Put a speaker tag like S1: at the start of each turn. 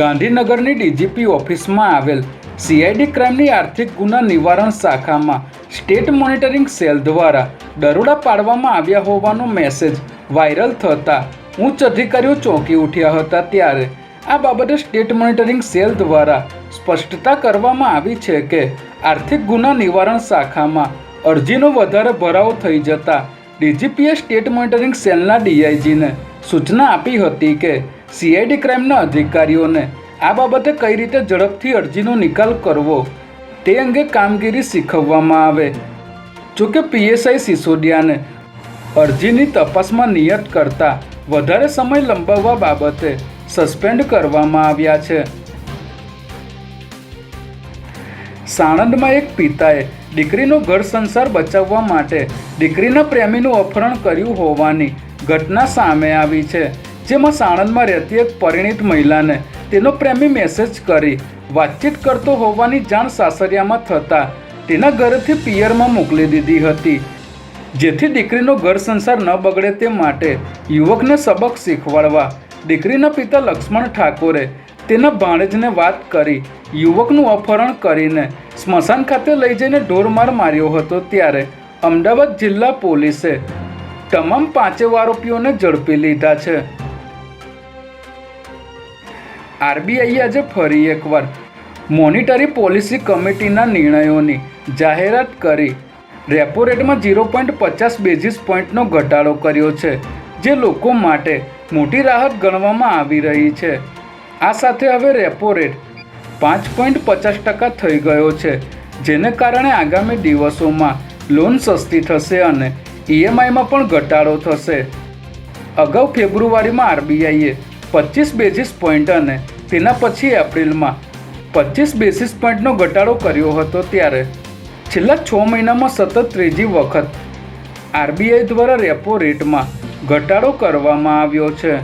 S1: ગાંધીનગરની ડીજીપી ઓફિસમાં આવેલ સીઆઈડી ક્રાઇમની આર્થિક ગુના નિવારણ શાખામાં સ્ટેટ મોનિટરિંગ સેલ દ્વારા દરોડા પાડવામાં આવ્યા હોવાનો મેસેજ વાયરલ થતાં ઉચ્ચ અધિકારીઓ ચોંકી ઉઠ્યા હતા ત્યારે. આ બાબતે સ્ટેટ મોનિટરિંગ સેલ દ્વારા સ્પષ્ટતા કરવામાં આવી છે કે આર્થિક ગુના નિવારણ શાખામાં અરજીનો વધારે ભરાવો થઈ જતા ડીજીપીએ સ્ટેટ મોનિટરિંગ સેલના ડીઆઈજીને સૂચના આપી હતી કે સીઆઈડી ક્રાઇમના અધિકારીઓને આ બાબતે કઈ રીતે ઝડપથી અરજીનો નિકાલ કરવો તે અંગે કામગીરી શીખવવામાં આવે. જોકે પીએસઆઈ સિસોદિયાને અરજીની તપાસમાં નિયત કરતા વધારે સમય લંબાવવા બાબતે સસ્પેન્ડ કરવામાં આવ્યા છે. સાણંદમાં એક પિતાએ દીકરીનો ઘર સંસાર બચાવવા માટે દીકરીના પ્રેમીનું અપહરણ કર્યું હોવાની ઘટના સામે આવી છે. જેમાં સાણંદમાં રહેતી એક પરિણીત મહિલાને તેનો પ્રેમી મેસેજ કરી વાતચીત કરતો હોવાની જાણ સાસરિયામાં થતાં તેના ઘરેથી પિયરમાં મોકલી દીધી હતી. જેથી દીકરીનો ઘર સંસાર ન બગડે તે માટે યુવકને સબક શીખવાડવા દીકરીના પિતા લક્ષ્મણ ઠાકોરે તેના ભાણેજને વાત કરી યુવકનું અપહરણ કરીને સ્મશાન ખાતે લઈ જઈને ઢોરમાર માર્યો હતો ત્યારે અમદાવાદ જિલ્લા પોલીસે તમામ પાંચેવ આરોપીઓને ઝડપી લીધા છે. આરબીઆઈએ આજે ફરી એકવાર મોનિટરી પોલિસી કમિટીના નિર્ણયોની જાહેરાત કરી. રેપો રેટમાં ઝીરો પોઈન્ટ પચાસ બેઝિસ પોઈન્ટનો ઘટાડો કર્યો છે, જે લોકો માટે મોટી રાહત ગણવામાં આવી રહી છે. આ સાથે હવે રેપો રેટ પાંચ પોઈન્ટ પચાસ ટકા થઈ ગયો છે, જેને કારણે આગામી દિવસોમાં લોન સસ્તી થશે અને ઈએમઆઈમાં પણ ઘટાડો થશે. અગાઉ ફેબ્રુઆરીમાં આરબીઆઈએ પચીસ બેઝિસ પોઈન્ટ અને તેના પછી એપ્રિલમાં પચીસ બેસિસ પોઈન્ટનો ઘટાડો કર્યો હતો ત્યારે. છેલ્લા છ મહિનામાં સતત ત્રીજી વખત. આરબીઆઈ દ્વારા રેપો રેટમાં ઘટાડો કરવામાં આવ્યો છે.